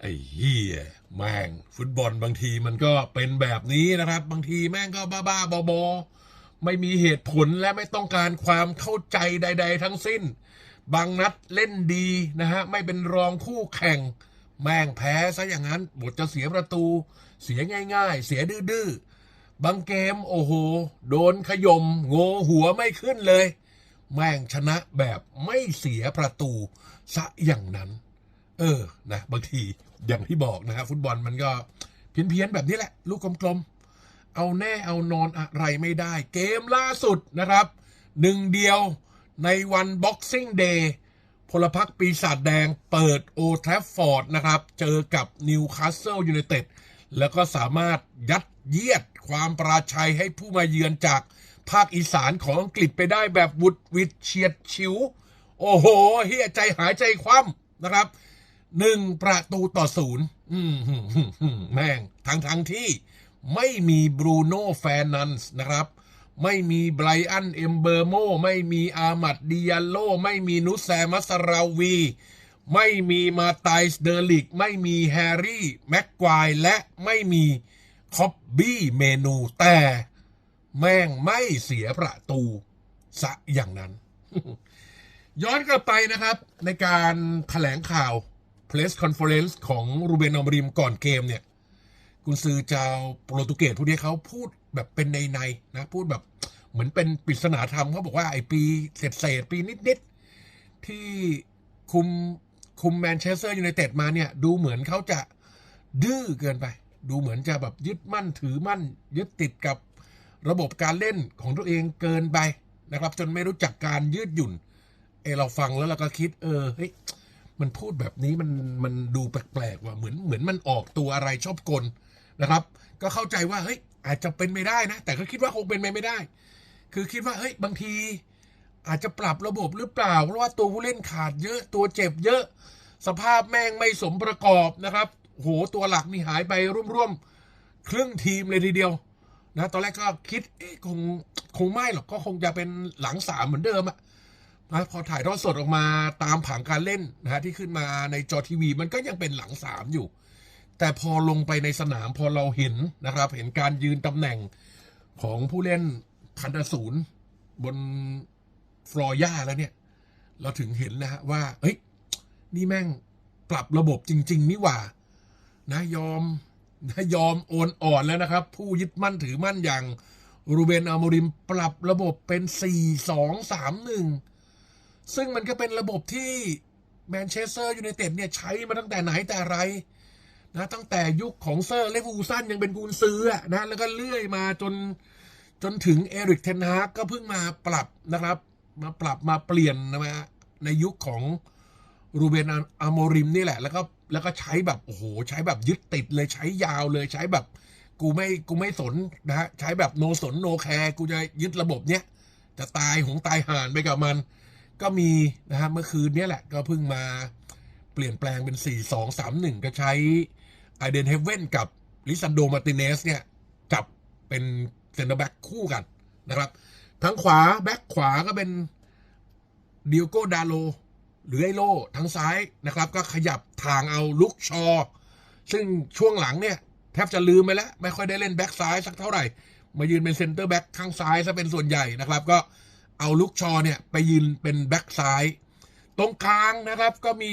ไอ้เหี้ยแม่ง ฟุตบอลบางทีมันก็เป็นแบบนี้นะครับ บางทีแม่งก็บ้าๆบอๆไม่มีเหตุผลและไม่ต้องการความเข้าใจใด ๆ ทั้งสิ้น บางนัดเล่นดีนะฮะ ไม่เป็นรองคู่แข่ง แม่งแพ้ซะอย่างนั้นบทจะเสียประตู เสียง่าย ๆ เสียดื้อๆ บางเกมโอ้โห โดนขยมโงหัวไม่ขึ้นเลย แม่งชนะแบบไม่เสียประตูซะอย่างนั้น เออนะบางทีอย่างที่บอกนะฮะฟุตบอลมันก็เพี้ยนๆแบบนี้แหละ ลูกกลมๆ เอาแน่เอานอนอะไรไม่ได้ เกมล่าสุดนะครับหนึ่งเดียวในวัน Boxing Day พลพรรคปีศาจแดงเปิดโอทรฟฟอร์ดนะครับ เจอกับนิวคาสเซิลยูไนเต็ด แล้วก็สามารถยัดเยียดความปราชัยให้ผู้มาเยือนจากภาคอีสานของอังกฤษไปได้แบบวุดวิดเฉียดฉิว โอ้โหเฮียใจหายใจคว่ำนะครับหนึ่งประตูต่อศูนย์อืมหืมหืมหืมแม่งทั้งทั้งที่ไม่มีบรูโน่แฟนันส์นะครับ ไม่มีไบรอันเอมเบอร์โม ไม่มีอามัดดิยาโล ไม่มีนุสแซมัสราวี ไม่มีมาตส์เดอร์ลิก ไม่มีแฮร์รี่ แม็กควายและไม่มีคอบบี้เมนู แต่แม่งไม่เสียประตูซะอย่างนั้น ย้อนกลับไปนะครับ ในการแถลงข่าว Press Conference ของรูเบนอมริมก่อนเกมเนี่ยกุนซือชาวโปรตุเกสผู้นี้เขาพูดแบบเป็นในในๆนะ พูดแบบเหมือนเป็นปริศนาธรรมเขาบอกว่าไอ้ปีเศษเศษๆปีนิด ๆ ที่คุม คุมแมนเชสเตอร์ยูไนเต็ดมาเนี่ย ดูเหมือนเขาจะดื้อเกินไป ดูเหมือนจะแบบยึดมั่นถือมั่น ยึดติดกับระบบการเล่นของตัวเองเกินไปนะครับ จนไม่รู้จักการยืดหยุ่น เอเราฟังแล้วเราก็คิด เออเฮ้ยมันพูดแบบนี้มันมันดูแปลกๆว่ะเหมือนเหมือนมันออกตัวอะไรชอบกลนะครับ ก็เข้าใจว่าเฮ้ยอาจจะเป็นไม่ได้นะ แต่ก็คิดว่าคงเป็นไปไม่ได้ คือคิดว่าเฮ้ยบางที อาจจะปรับระบบหรือเปล่า เพราะว่าตัวผู้เล่นขาดเยอะตัวเจ็บเยอะ สภาพแม่งไม่สมประกอบนะครับโหตัวหลักนี่หายไปร่วมๆครึ่งทีมเลยทีเดียวนะตอนแรกก็คิดเอ๊ะคงคงไม่หรอกก็คงจะเป็นหลังสามเหมือนเดิมอะนะพอถ่ายทอดสดออกมาตามผังการเล่นนะฮะที่ขึ้นมาในจอทีวี มันก็ยังเป็นหลังสามอยู่ แต่พอลงไปในสนามพอเราเห็นนะครับ เห็นการยืนตำแหน่งของผู้เล่นพันธศูนย์บน ฟลอร์ย่าแล้วเนี่ย เราถึงเห็นนะฮะว่า เฮ้ย นี่แม่งปรับระบบจริง ๆ นี่หว่า นะยอมนะยอมโอนอ่อนแล้วนะครับ ผู้ยึดมั่นถือมั่นอย่างรูเบนอาโมริมปรับระบบเป็น 4 2 3 1 ซึ่งมันก็เป็นระบบที่แมนเชสเตอร์ยูไนเต็ดเนี่ยใช้มาตั้งแต่ไหนแต่ไรนะตั้งแต่ยุคของเซอร์เลฟูซันยังเป็นกุนซื้อนะแล้วก็เลื่อยมาจนจนถึงเอริกเทนฮากก็เพิ่งมาปรับนะครับ มาปรับมาเปลี่ยนนะฮะในยุคของรูเบนอาโมริมนี่แหละ แล้วก็แล้วก็ใช้แบบโอ้โหใช้แบบยึดติดเลยใช้ยาวเลยใช้แบบ กูไม่กูไม่สนนะฮะใช้แบบโนสนโนแคร์กูจะยึดระบบเนี้ยจะตายหงตายห่านไปกับมัน ก็มีนะฮะเมื่อคืนนี้แหละก็เพิ่งมาเปลี่ยนแปลงเป็น 4 2 3 1 ก็ใช้ไอเดนเฮเว่นกับลิซันโดมาติเนสเนี่ย จับเป็นเซนเตอร์แบ็กคู่กันนะครับ ทั้งขวาแบ็กขวาก็เป็นดิโอโกดาโล หรือไอโลทั้งซ้ายนะครับ ก็ขยับทางเอาลุกชอ ซึ่งช่วงหลังเนี่ย แทบจะลืมไปแล้ว ไม่ค่อยได้เล่นแบ็กซ้ายสักเท่าไหร่ มายืนเป็นเซนเตอร์แบ็กข้างซ้ายซะเป็นส่วนใหญ่นะครับ ก็เอาลุกชอเนี่ยไปยืนเป็นแบ็กซ้าย ตรงกลางนะครับก็มี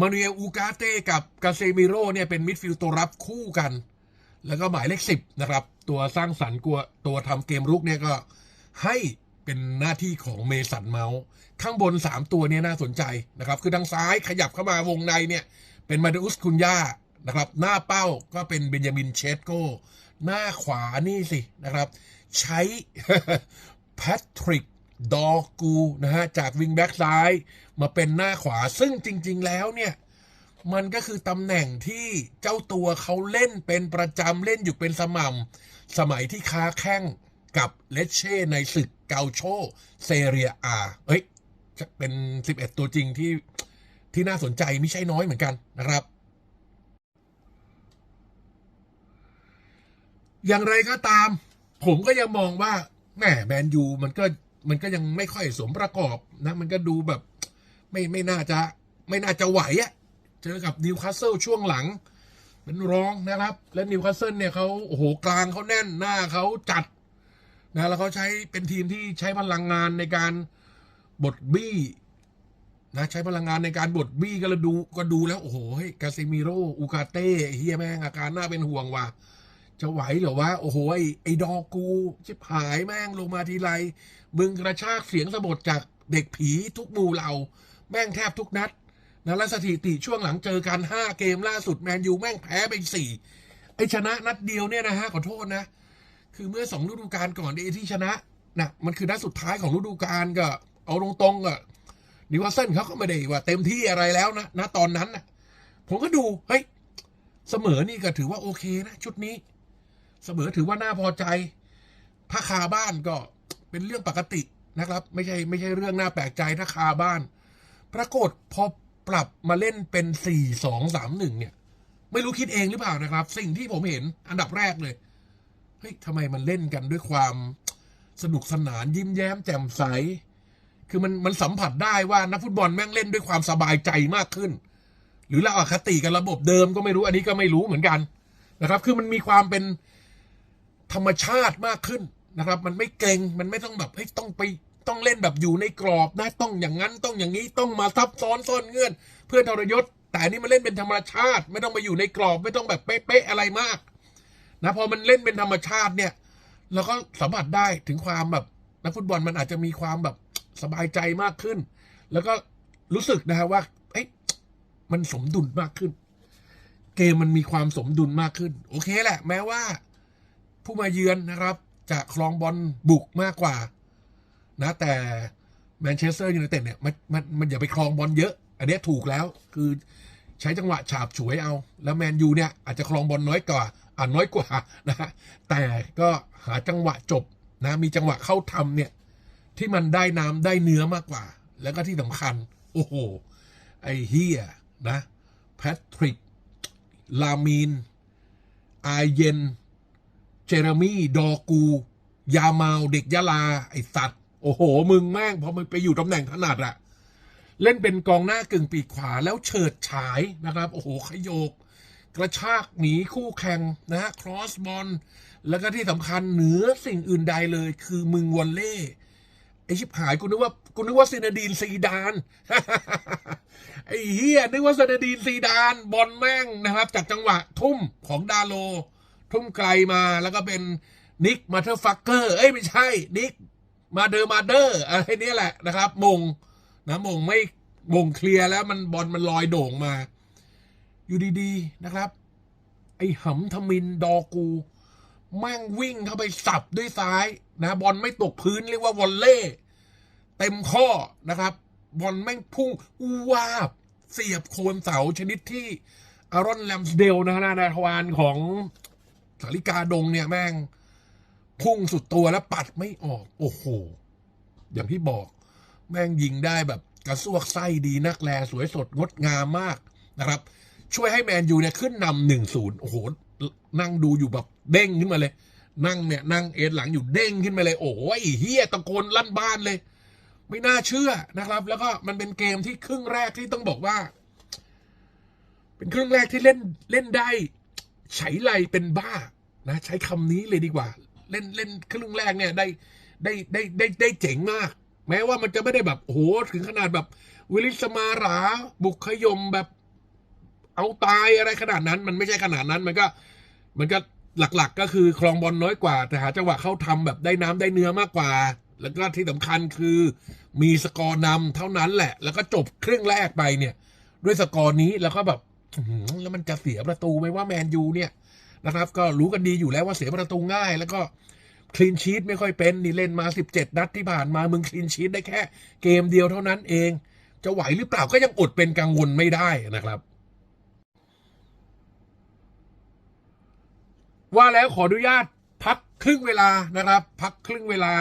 มานูเอลอูกาเต้กับกาเซมิโร่เนี่ยเป็นมิดฟิลด์ตัวรับคู่กัน แล้วก็หมายเลขสิบนะครับ ตัวสร้างสรรค์กลัวตัวทำเกมรุกเนี่ยก็ ให้เป็นหน้าที่ของเมสันเมาส์ ข้างบน 3 ตัวนี่ยน่าสนใจนะครับ คือทางซ้ายขยับเข้ามาวงในเนี่ย เป็นมาเดอุสคุนยานะครับ หน้าเป้าก็เป็นเบนจามินเชสโกหน้าขวานี่สินะครับ ใช้แพทริกดอกูนะฮะ จากวิงแบ็กซ้ายมาเป็นหน้าขวาซึ่งจริง ๆ แล้วเนี่ย มันก็คือตำแหน่งที่เจ้าตัวเขาเล่นเป็นประจำเล่นอยู่เป็นสม่ำสมัยที่ค้าแข้ง กับเลเช่ในศึกเกาโชเซเรียอาเอ้ยจะเป็น 11 ตัวจริงที่ที่น่าสนใจไม่ใช่น้อยเหมือนกันนะครับ อย่างไรก็ตาม ผมก็ยังมองว่าแหมแมนยูมันก็มันก็ยังไม่ค่อยสมประกอบนะ มันก็ดูแบบ ไม่ไม่น่าจะไม่น่าจะไหวอะเจอกับนิวคาสเซิลช่วงหลังเป็นรองนะครับ และนิวคาสเซิลเนี่ยเขาโอ้โหกลางเขาแน่นหน้าเขาจัด นะแล้วเขาใช้เป็นทีมที่ใช้พลังงานในการบดบี้นะใช้พลังงานในการบดบี้ก็เลยดูก็ดูแล้ว โอ้โหกาซิมิโรอูกาเต้เฮียแม่งอาการน่าเป็นห่วงว่ะจะไหวเหรอวะโอ้โหไอ้ไอดอกูชิบหายแม่งลงมาทีไรมึงกระชากเสียงสะบดจากเด็กผีทุกหมู่เหล่า แม่งแทบทุกนัดนะและสถิติช่วงหลังเจอกันห้าเกมล่าสุดแมนยูแม่งแพ้ไปสี่ไอชนะนัดเดียวเนี่ยนะฮะขอโทษนะ คือเมื่อสองฤดูกาลก่อนไอ้ที่ชนะนะมันคือนัดสุดท้ายของฤดูกาลก็ เอาตรงๆอะนิวคาสเซิลเขาก็ไม่ได้ว่าเต็มที่อะไรแล้วนะนะตอนนั้นนะผมก็ดูเฮ้ยเสมอนี่ก็ถือว่าโอเคนะชุดนี้ เสมอถือว่าน่าพอใจถ้าคาบ้านก็เป็นเรื่องปกตินะครับ ไม่ใช่ไม่ใช่เรื่องน่าแปลกใจถ้าคาบ้าน ปรากฏพอปรับมาเล่นเป็นสี่สองสามหนึ่งเนี่ย ไม่รู้คิดเองหรือเปล่านะครับ สิ่งที่ผมเห็นอันดับแรกเลย เฮ้ยทำไมมันเล่นกันด้วยความสนุกสนานยิ้มแย้มแจ่มใส คือมันมันสัมผัสได้ว่านักฟุตบอลแม่งเล่นด้วยความสบายใจมากขึ้น หรือเราอคติกับระบบเดิมก็ไม่รู้อันนี้ก็ไม่รู้เหมือนกันนะครับ คือมันมีความเป็นธรรมชาติมากขึ้นนะครับ มันไม่เกรงมันไม่ต้องแบบเฮ้ยต้องไปต้องเล่นแบบอยู่ในกรอบนะต้องอย่างนั้นต้องอย่างนี้ต้องมาซับซ้อนซ่อนเงื่อน เพื่อทรยศ แต่อันนี้มันเล่นเป็นธรรมชาติ ไม่ต้องไปอยู่ในกรอบไม่ต้องแบบเป๊ะๆอะไรมาก นะพอมันเล่นเป็นธรรมชาติเนี่ยเราก็สัมผัสได้ถึงความแบบนักฟุตบอลมันอาจจะมีความแบบสบายใจมากขึ้น แล้วก็รู้สึกนะฮะว่าเอ้ยมันสมดุลมากขึ้น เกมมันมีความสมดุลมากขึ้น โอเคแหละ แม้ว่า ผู้มาเยือนนะครับ จะครองบอลบุกมากกว่า นะ แต่แมนเชสเตอร์ยูไนเต็ดเนี่ยมันมันมันอย่าไปครองบอลเยอะ อันเนี้ยถูกแล้วคือใช้จังหวะฉาบฉวยเอา แล้วแมนยูเนี่ยอาจจะครองบอลน้อยกว่า อ่าน้อยกว่านะฮะแต่ก็หาจังหวะจบนะมีจังหวะเข้าทำเนี่ย ที่มันได้น้ำได้เนื้อมากกว่า แล้วก็ที่สำคัญ โอ้โห ไอเฮียนะแพทริก ลามีน อาเยน เจเรมี่ ดอกู ยาเมาเด็กยะลา ไอสัตว์ โอ้โห มึงแม่งพอมึงไปอยู่ตำแหน่งถนัดอะเล่นเป็นกองหน้ากึ่งปีกขวาแล้วเฉิดฉายนะครับ โอ้โห ขยโยก กระชากหนีคู่แข่งนะฮะครอสบอลแล้วก็ที่สำคัญเหนือสิ่งอื่นใดเลยคือมึงวอลเล่ไอชิบหายกูนึกว่ากูนึกว่าซินาดีนซีดานไอเฮียนึกว่าซินาดีนซีดานบอลแม่งนะครับ จากจังหวะทุ่มของดาโล ทุ่มไกลมาแล้วก็เป็นนิกมาเธอร์ฟักเกอร์เอ้ยไม่ใช่ นิกมาเดอร์มาเดอร์อะไรเนี่ยแหละนะครับ มงนะมงไม่มงเคลียร์แล้วมันบอลมันลอยโด่งมา อยู่ดีๆนะครับ ไอ้หำทมินดอกูแม่งวิ่งเข้าไปสับด้วยซ้ายนะบอลไม่ตกพื้นเรียกว่าวอลเล่เต็มข้อนะครับบอลแม่งพุ่งวาบเสียบโคนเสาชนิดที่อารอนแลมสเดลนะฮะนาทวานของสาริกาดงเนี่ยแม่ง พุ่งสุดตัวแล้วปัดไม่ออก โอ้โห อย่างที่บอก แม่งยิงได้แบบกระซวกไส้ดีนักแลสวยสดงดงามมากนะครับ ช่วยให้แมนยูเนี่ยขึ้นนำหนึ่งศูนย์โอ้โห นั่งดูอยู่แบบเด้งขึ้นมาเลย นั่งเนี่ยนั่งเอ็นหลังอยู่เด้งขึ้นมาเลย โอ้ยเฮียตะโกนลั่นบ้านเลย ไม่น่าเชื่อนะครับ แล้วก็มันเป็นเกมที่ครึ่งแรกที่ต้องบอกว่า เป็นครึ่งแรกที่เล่นเล่นได้ไฉไลเป็นบ้านะ ใช้คำนี้เลยดีกว่า เล่นเล่นครึ่งแรกเนี่ยได้ได้ได้ได้ได้เจ๋งมาก แม้ว่ามันจะไม่ได้แบบโอ้โหถึงขนาดแบบ วิลิสมาราบุกขยมแบบ เอาตายอะไรขนาดนั้น มันไม่ใช่ขนาดนั้นมันก็ มันก็หลักๆ ก็คือครองบอลน้อยกว่า แต่หาจังหวะเข้าทำแบบได้น้ำได้เนื้อมากกว่า แล้วก็ที่สำคัญคือ มีสกอร์นำเท่านั้นแหละ แล้วก็จบครึ่งแรกไปเนี่ย ด้วยสกอร์นี้แล้วก็แบบแล้วมันจะเสียประตูไหมว่าแมนยูเนี่ยนะครับ ก็รู้กันดีอยู่แล้วว่าเสียประตูง่าย แล้วก็คลีนชีตไม่ค่อยเป็นนี่เล่นมา 17 นัดที่ผ่านมามึงคลีนชีตได้แค่ เกมเดียวเท่านั้นเอง จะไหวหรือเปล่าก็ยังอดเป็นกังวลไม่ได้นะครับ ว่าแล้วขออนุญาตพักครึ่งเวลานะครับ พักครึ่งเวลา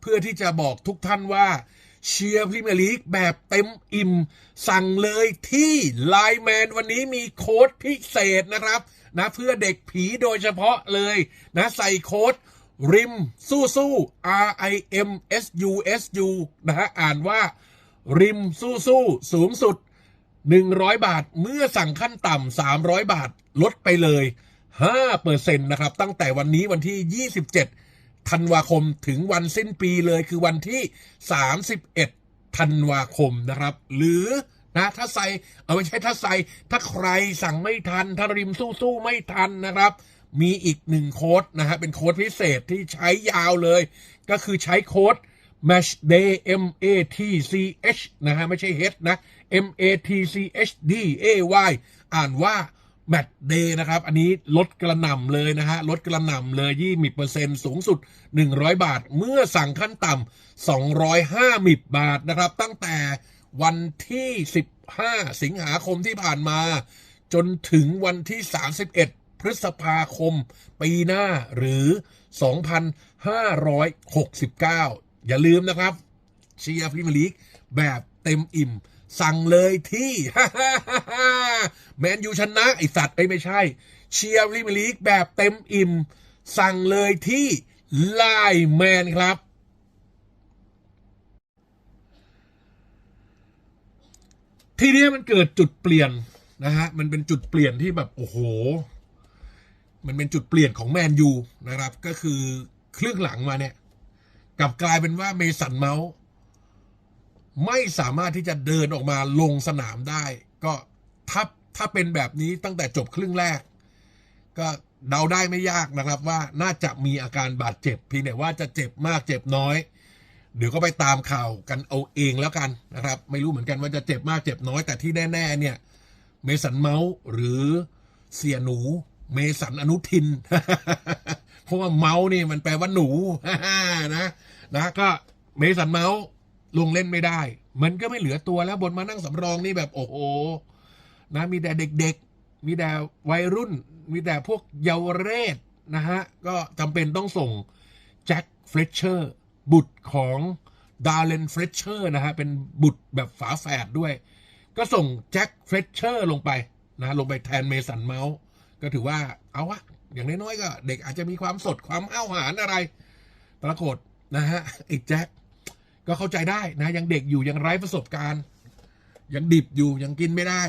เพื่อที่จะบอกทุกท่านว่าเชียร์พรีเมียร์ลีกแบบเต็มอิ่ม สั่งเลยที่ไลน์แมนวันนี้มีโค้ดพิเศษนะครับ นะเพื่อเด็กผีโดยเฉพาะเลยนะใส่โค้ดริมสู้สู้ R I M S U S U นะฮะอ่านว่า ริมสู้สู้สูงสุด 100 บาทเมื่อสั่งขั้นต่ำ300 บาทลดไปเลย 5%นะครับ ตั้งแต่วันนี้วันที่ 27 ธันวาคมถึงวันสิ้นปีเลยคือวันที่ 31 ธันวาคมนะครับ หรือนะถ้าใส่เอาไม่ใช่ถ้าใส่ถ้าใครสั่งไม่ทัน ถ้าริมสู้สู้ไม่ทันนะครับ มีอีกหนึ่งโค้ดนะฮะเป็นโค้ดพิเศษที่ใช้ยาวเลย ก็คือใช้โค้ด match day m a t c h นะฮะไม่ใช่ h นะ m a t c h d a y อ่านว่า match day นะครับ อันนี้ลดกระหน่ำเลยนะฮะลดกระหน่ำเลยยี่มิบเปอร์เซ็นต์สูงสุด 100 บาท เมื่อสั่งขั้นต่ำ205มิบบาทนะครับ ตั้งแต่วันที่ 15 สิงหาคมที่ผ่านมา จนถึงวันที่ 31 พฤษภาคม ปีหน้าหรือ 2569 อย่าลืมนะครับเชียร์พรีเมียร์ลีกแบบเต็มอิ่ม สั่งเลยที่แมนยูชนะไอสัตว์ไอไม่ใช่ เชียร์พรีเมียร์ลีกแบบเต็มอิ่ม สั่งเลยที่ไลแมนครับ ทีนี้มันเกิดจุดเปลี่ยนนะฮะ มันเป็นจุดเปลี่ยนที่แบบโอ้โห มันเป็นจุดเปลี่ยนของแมนยูนะครับ ก็คือครึ่งหลังมาเนี่ย กลับกลายเป็นว่าเมสันเมาส์ ไม่สามารถที่จะเดินออกมาลงสนามได้ ก็ถ้าถ้าเป็นแบบนี้ตั้งแต่จบครึ่งแรก ก็เดาได้ไม่ยากนะครับว่าน่าจะมีอาการบาดเจ็บเพียงแต่ว่าจะเจ็บมากเจ็บน้อยเดี๋ยวก็ไปตามข่าวกันเอาเองแล้วกันนะครับ ไม่รู้เหมือนกันว่าจะเจ็บมากเจ็บน้อยแต่ที่แน่ ๆ เนี่ย เมสันเมาส์หรือเสียหนู เมสันอนุทิน เพราะว่าเมาส์นี่มันแปลว่าหนูนะนะก็เมสันเมาส์ ลงเล่นไม่ได้ มันก็ไม่เหลือตัวแล้วบนมานั่งสำรองนี่แบบโอ้โหนะมีแต่เด็กๆ มีแต่วัยรุ่น มีแต่พวกเยาวเรศนะฮะ ก็จำเป็นต้องส่งแจ็คเฟลเชอร์บุตรของดาร์เลนเฟลเชอร์นะฮะ เป็นบุตรแบบฝาแฝดด้วย ก็ส่งแจ็คเฟลเชอร์ลงไปนะลงไปแทนเมสันเมาส์ก็ถือว่าเอาวะอย่างน้อยๆก็เด็กอาจจะมีความสดความอ้าวหาญอะไร ปรากฏนะฮะไอ้แจ็ค ก็เข้าใจได้นะ ยังเด็กอยู่ยังไร้ประสบการณ์ ยังดิบอยู่ยังกินไม่ได้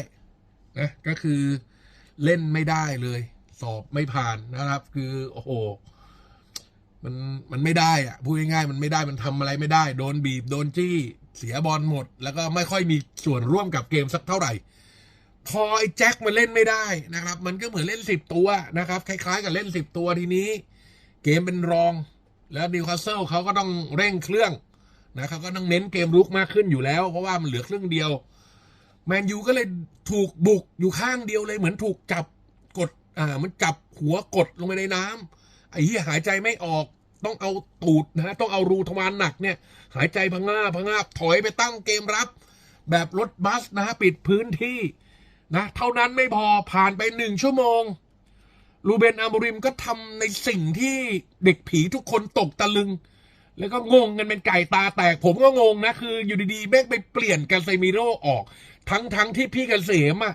นะก็คือเล่นไม่ได้เลย สอบไม่ผ่านนะครับ คือโอ้โหมันมันไม่ได้อะพูดง่ายๆมันไม่ได้มันทำอะไรไม่ได้ โดนบีบโดนจี้เสียบอลหมด แล้วก็ไม่ค่อยมีส่วนร่วมกับเกมสักเท่าไหร่ พอไอ้แจ็คมันเล่นไม่ได้นะครับ มันก็เหมือนเล่นสิบตัวนะครับ คล้าย ๆ กับเล่นสิบตัวทีนี้ เกมเป็นรอง แล้วนิวคาสเซิลเขาก็ต้องเร่งเครื่อง นะครับก็ต้องเน้นเกมรุกมากขึ้นอยู่แล้ว เพราะว่ามันเหลือครึ่งเดียว แมนยูก็เลยถูกบุกอยู่ข้างเดียวเลยเหมือนถูกจับกดอ่ามันจับหัวกดลงไปในน้ำไอ้เหี้ยหายใจไม่ออกต้องเอาตูดนะฮะต้องเอารูทวารหนักเนี่ย หายใจพังงาพังงาถอยไปตั้งเกมรับ แบบรถบัสนะฮะปิดพื้นที่นะเท่านั้นไม่พอผ่านไปหนึ่งชั่วโมงรูเบนอาโมริมก็ทำในสิ่งที่เด็กผีทุกคนตกตะลึง แล้วก็งงกันเป็นไก่ตาแตก ผมก็งงนะ คืออยู่ดีๆแม่งไปเปลี่ยนกาเซมิโร่ออก ทั้งทั้งที่พี่กเกษมอะ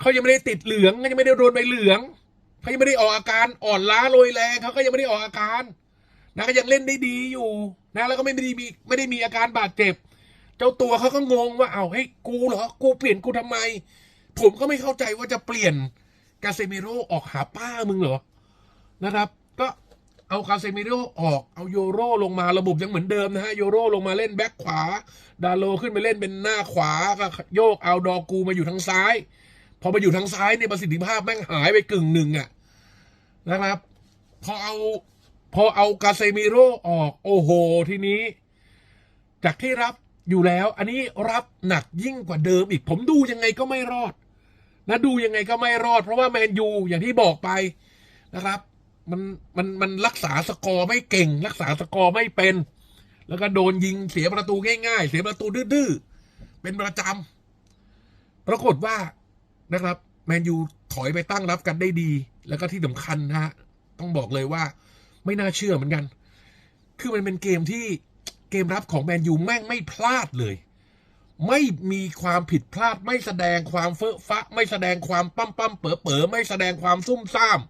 เขายังไม่ได้ติดเหลืองเขายังไม่ได้โดนใบเหลืองเขายังไม่ได้ออกอาการอ่อนล้าโรยแรงเขาก็ยังไม่ได้ออกอาการนะก็ยังเล่นได้ดีอยู่ นะ แล้วก็ไม่ได้มีไม่ได้มีอาการบาดเจ็บ เจ้าตัวเขาก็งงว่าเอาเฮ้ยกูเหรอกูเปลี่ยนกูทำไม ผมก็ไม่เข้าใจว่าจะเปลี่ยนกาเซมิโร่ออกหาป้ามึงเหรอนะครับ ก็ เอาคาเซมิโร่ออกเอาโยโรลงมาระบบยังเหมือนเดิมนะฮะโยโรลงมาเล่นแบ็คขวา ดาโลขึ้นไปเล่นเป็นหน้าขวาก็โยกเอาดอกูมาอยู่ทางซ้าย พอมาอยู่ทางซ้ายเนี่ยประสิทธิภาพแม่งหายไปกึ่งหนึ่งอะนะครับ พอเอาพอเอากาเซมิโร่ออกโอ้โหทีนี้ จากที่รับอยู่แล้ว อันนี้รับหนักยิ่งกว่าเดิมอีก ผมดูยังไงก็ไม่รอด นะดูยังไงก็ไม่รอด เพราะว่าแมนยูอย่างที่บอกไปนะครับ มันมันมันรักษาสกอร์ไม่เก่ง รักษาสกอร์ไม่เป็น แล้วก็โดนยิงเสียประตูง่ายๆ เสียประตูดื้อๆเป็นประจำปรากฏว่านะครับแมนยูถอยไปตั้งรับกันได้ดี แล้วก็ที่สำคัญนะฮะต้องบอกเลยว่า ไม่น่าเชื่อเหมือนกัน คือมันเป็นเกมที่เกมรับของแมนยูแม่งไม่พลาดเลย ไม่มีความผิดพลาด ไม่แสดงความเฟ้อฟ้าไม่แสดงความปั้มปั้มเป๋อเป๋อไม่แสดงความซุ่มซ่าม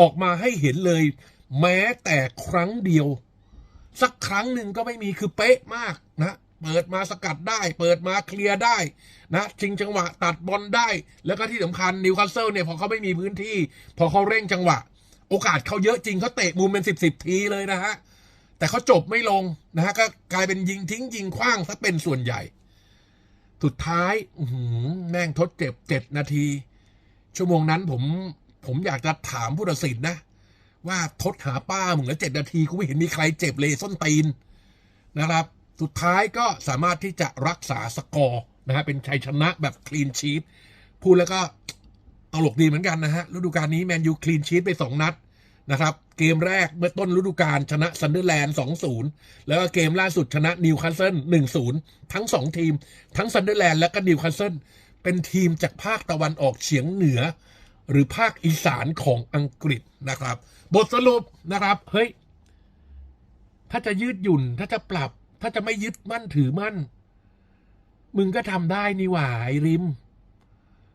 ออกมาให้เห็นเลย แม้แต่ครั้งเดียว สักครั้งหนึ่งก็ไม่มีคือเป๊ะมากนะเปิดมาสกัดได้ เปิดมาเคลียร์ได้นะชิงจังหวะตัดบอลได้ แล้วก็ที่สำคัญนิวคาสเซิลเนี่ยพอเขาไม่มีพื้นที่ พอเขาเร่งจังหวะ โอกาสเขาเยอะจริงเขาเตะมุมเป็นสิบสิบทีเลยนะฮะแต่เขาจบไม่ลงนะฮะก็กลายเป็นยิงทิ้งยิงคว้างซะเป็นส่วนใหญ่ สุดท้ายอแม่งทดเจ็บเจ็ดนาที ชั่วโมงนั้นผม ผมอยากจะถามผู้ตัดสินนะ ว่าทดหาป้ามึงแล้วเจ็ดนาทีกูไม่เห็นมีใครเจ็บเลยส้นตีนนะครับ สุดท้ายก็สามารถที่จะรักษาสกอร์นะฮะเป็นชัยชนะแบบคลีนชีตพูดแล้วก็ตลกดีเหมือนกันนะฮะฤดูกาลนี้แมนยูคลีนชีตไปสองนัดนะครับ เกมแรกเมื่อต้นฤดูกาลชนะซันเดอร์แลนด์2-0 แล้วก็เกมล่าสุดชนะนิวคาสเซิล1-0 ทั้ง 2 ทีม ทั้งซันเดอร์แลนด์และก็นิวคาสเซิลเป็นทีมจากภาคตะวันออกเฉียงเหนือ หรือภาคอีสานของอังกฤษนะครับ บทสรุปนะครับ เฮ้ย ถ้าจะยืดหยุ่น ถ้าจะปรับ ถ้าจะไม่ยึดมั่นถือมั่น มึงก็ทำได้นี่หว่าไอริม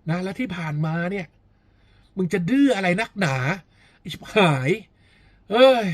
นะ แล้วที่ผ่านมาเนี่ย มึงจะดื้ออะไรนักหนาอิบหาย เอ้ย